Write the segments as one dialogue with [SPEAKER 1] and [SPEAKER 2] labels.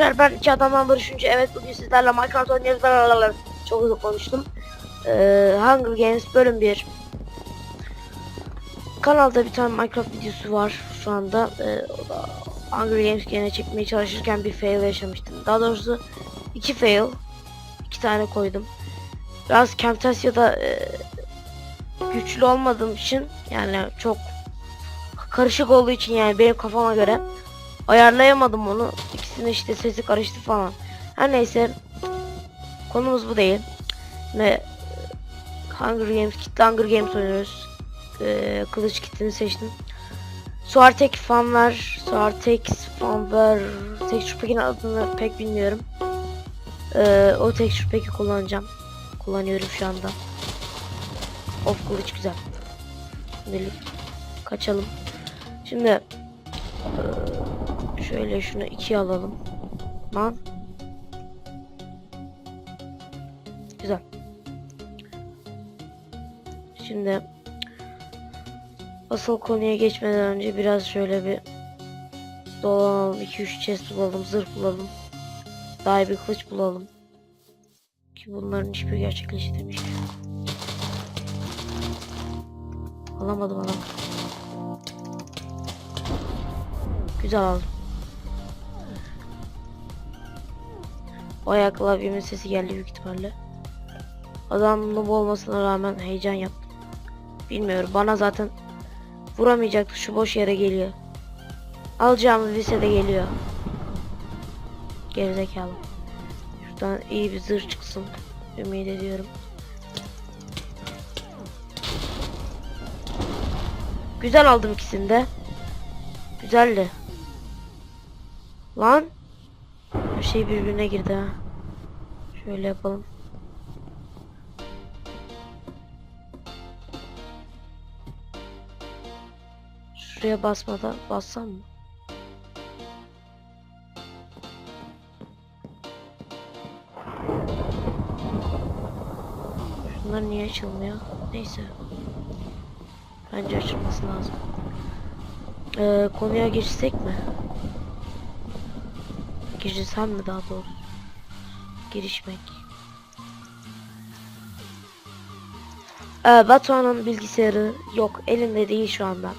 [SPEAKER 1] arkadaşlar ben iki adamdan barışınca evet bugün sizlerle Minecraft oynuyoruz. Lalalala. Çok hızlı konuştum. Ee, Hunger Games bölüm 1. Kanalda bir tane Minecraft videosu var şu anda. Ee, o da Hunger Games gene çekmeye çalışırken bir fail yaşamıştım. Daha doğrusu iki fail. iki tane koydum. Biraz Camtasia'da e, güçlü olmadığım için yani çok karışık olduğu için yani benim kafama göre ayarlayamadım onu. İkisinin işte sesi karıştı falan. Her neyse konumuz bu değil. Ve Hunger Games, kitle Hunger Games oynuyoruz. Ee, kılıç kitini seçtim. Suartek fan var. Suartek fan var. Texture Pack'in adını pek bilmiyorum. Ee, o Texture Pack'i kullanacağım. Kullanıyorum şu anda. Of kılıç güzel. Şimdilik kaçalım. Şimdi eee, şöyle şunu ikiye alalım. Lan. Güzel. Şimdi asıl konuya geçmeden önce biraz şöyle bir dolanalım. 2-3 chest bulalım, zırh bulalım. Daha bir kılıç bulalım. Ki bunların hiçbir gerçekleştirmiş. Alamadım adam. Güzel aldım. Bayağı klavyemin sesi geldi büyük ihtimalle. Adam noob olmasına rağmen heyecan yaptım. Bilmiyorum bana zaten vuramayacaktı şu boş yere geliyor. Alacağımız lise de geliyor. Gerizekalı. Şuradan iyi bir zırh çıksın. Ümit ediyorum. Güzel aldım ikisini de. Güzeldi. Lan. Her şey birbirine girdi ha. Şöyle yapalım. Şuraya basmadan bassam mı? Şunlar niye açılmıyor? Neyse. Bence açılması lazım. Ee, konuya girsek mi? Girsem mi daha doğrusu? Girişmek. Ee, Batuhan'ın bilgisayarı yok. Elinde değil şu anda.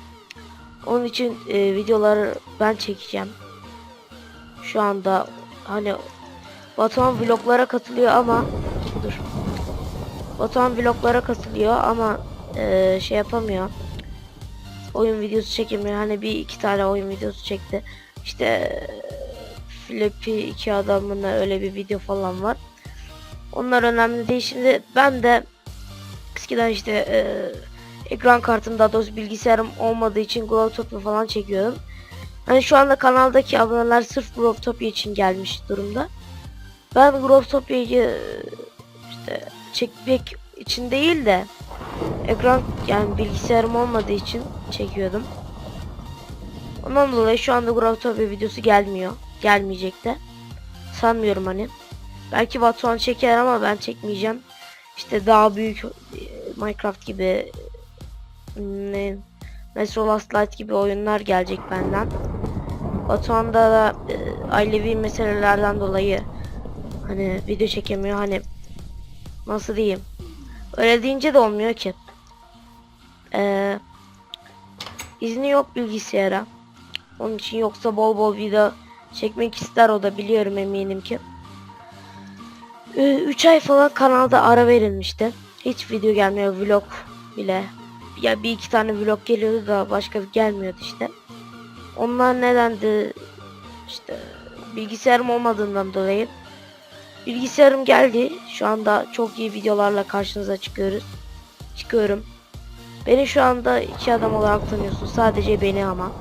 [SPEAKER 1] Onun için e, videoları ben çekeceğim. Şu anda hani Batuhan vloglara katılıyor ama dur. Batuhan vloglara katılıyor ama e, şey yapamıyor. Oyun videosu çekemiyor. Hani bir iki tane oyun videosu çekti. İşte e, Flappy iki adamın öyle bir video falan var. Onlar önemli değil. Şimdi ben de eskiden işte e, ekran kartım daha doğrusu bilgisayarım olmadığı için Glowtopia falan çekiyordum. Hani şu anda kanaldaki aboneler sırf Glowtopia için gelmiş durumda. Ben Glowtopia'yı işte çekmek için değil de ekran yani bilgisayarım olmadığı için çekiyordum. Ondan dolayı şu anda Glowtopia videosu gelmiyor. Gelmeyecek de. Sanmıyorum hani. Belki Batuhan çeker ama ben çekmeyeceğim. İşte daha büyük e, Minecraft gibi ne Metro Last Light gibi oyunlar gelecek benden. Batuhan'da da e, ailevi meselelerden dolayı hani video çekemiyor hani nasıl diyeyim öyle deyince de olmuyor ki ee, izni yok bilgisayara onun için yoksa bol bol video çekmek ister o da biliyorum eminim ki. 3 ay falan kanalda ara verilmişti. Hiç video gelmiyor vlog bile. Ya bir iki tane vlog geliyordu da başka gelmiyordu işte. Onlar nedendi? İşte bilgisayarım olmadığından dolayı. Bilgisayarım geldi. Şu anda çok iyi videolarla karşınıza çıkıyoruz. Çıkıyorum. Beni şu anda iki adam olarak tanıyorsun. Sadece beni ama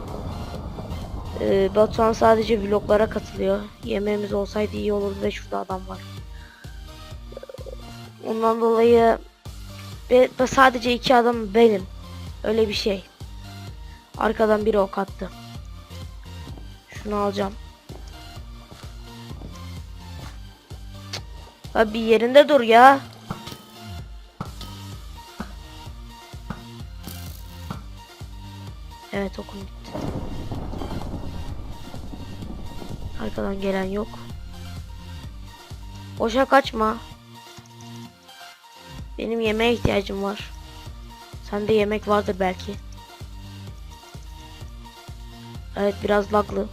[SPEAKER 1] ee, Batuhan sadece vloglara katılıyor. Yemeğimiz olsaydı iyi olurdu ve şurada adam var. Ondan dolayı ve sadece iki adam benim. Öyle bir şey. Arkadan biri ok attı. Şunu alacağım. Abi yerinde dur ya. Evet okum gitti. Arkadan gelen yok. Boşa kaçma. Benim yemeğe ihtiyacım var. Sende yemek vardır belki. Evet biraz laglı.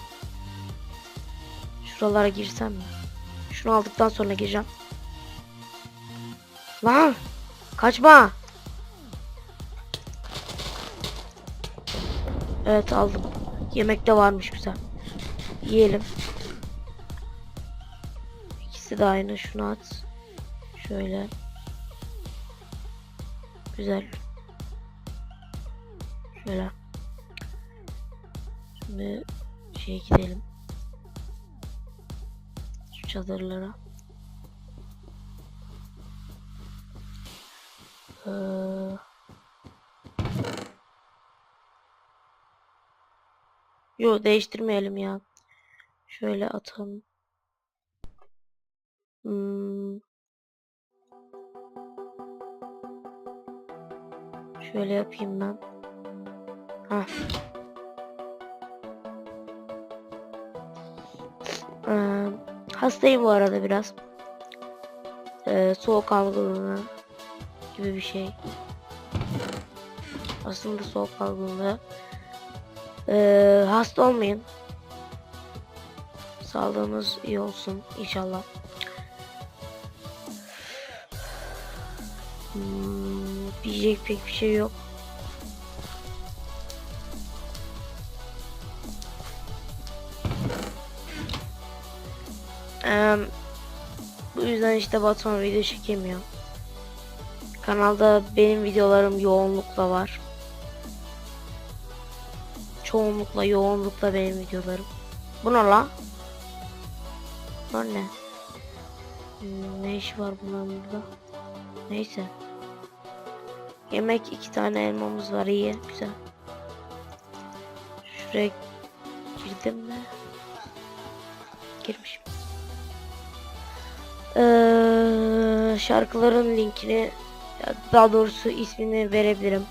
[SPEAKER 1] Şuralara girsem mi? Şunu aldıktan sonra gireceğim. Lan! Kaçma! Evet aldım. Yemek de varmış güzel. Yiyelim. İkisi de aynı. Şunu at. Şöyle. Güzel. Şöyle. Şimdi şeye gidelim. Şu çadırlara. Ee, Yo değiştirmeyelim ya. Şöyle atalım. Şöyle yapayım ben. Hah. Ee, hastayım bu arada biraz. Ee, soğuk algınlığı gibi bir şey. Aslında soğuk algınlığı. Ee, hasta olmayın. Sağlığınız iyi olsun inşallah. Hmm, diyecek pek bir şey yok. Eee, bu yüzden işte Batuhan video çekemiyor. Kanalda benim videolarım yoğunlukla var. Çoğunlukla yoğunlukla benim videolarım. Bu ne la? Bunlar ne? Hmm, ne işi var bunların burada? Neyse. Yemek iki tane elmamız var iyi güzel. Şuraya girdim mi? Girmişim. Ee, şarkıların linkini daha doğrusu ismini verebilirim.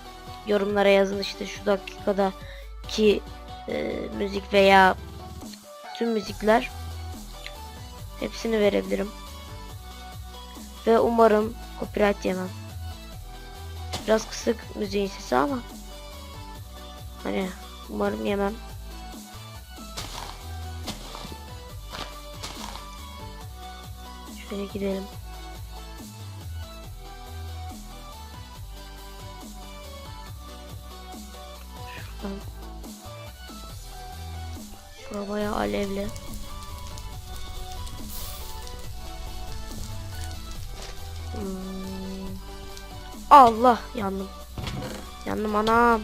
[SPEAKER 1] Yorumlara yazın işte şu dakikada ki e, müzik veya tüm müzikler hepsini verebilirim. Ve umarım copyright yemem. Biraz kısık müziğin sesi ama hani umarım yemem. Şöyle gidelim. Şuradan. Bura bayağı alevli. Hmm. Allah yandım. Yandım anam.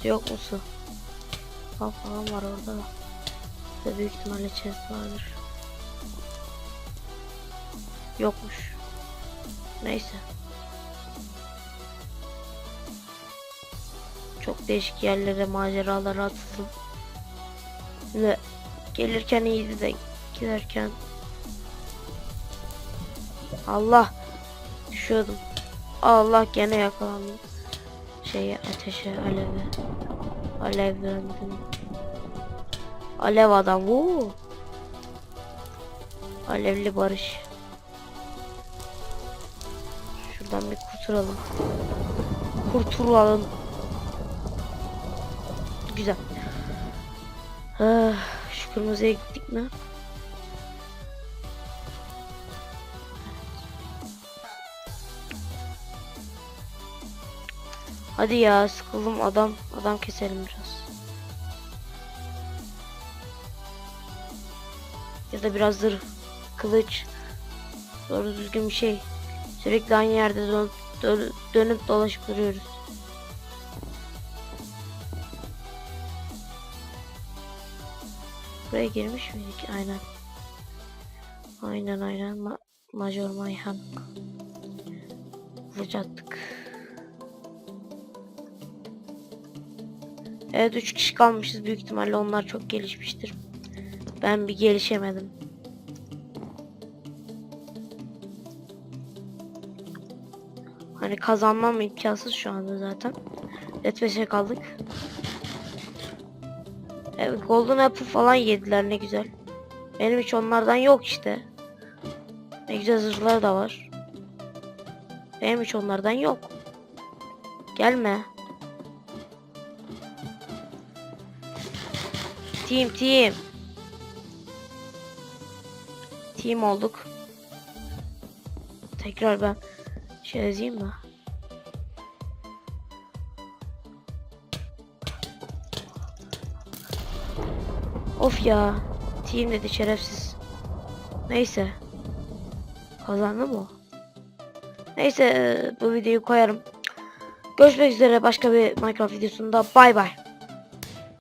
[SPEAKER 1] Su yok mu su? Bal falan var orada da. Ve büyük ihtimalle chest vardır. Yokmuş. Neyse. Çok değişik yerlere maceralara atıldım. Ve gelirken iyiydi de giderken Allah düşüyordum. Allah gene yakalandım. Şeye ateşe aleve. Alevlendim. Alev adam. Woo. Alevli barış. Şuradan bir kurtulalım. Kurtulalım. Güzel. Ah, şu kırmızıya gittik mi? Hadi ya sıkıldım adam adam keselim biraz. Ya da biraz zırh, kılıç, doğru düzgün bir şey. Sürekli aynı yerde dön- dön- dönüp dolaşıp duruyoruz. Buraya girmiş miydik? Aynen. Aynen aynen. Ma Major Mayhan. Vuracaktık. Evet 3 kişi kalmışız. Büyük ihtimalle onlar çok gelişmiştir. Ben bir gelişemedim. Hani kazanmam imkansız şu anda zaten. Deathmatch'e kaldık. Evet Golden Apple falan yediler ne güzel. Benim hiç onlardan yok işte. Ne güzel zırhlar da var. Benim hiç onlardan yok. Gelme. Team team. Team olduk. Tekrar ben şey yazayım mı? Of ya. Team dedi şerefsiz. Neyse. Kazandı mı? Neyse bu videoyu koyarım. Görüşmek üzere başka bir Minecraft videosunda. Bay bay.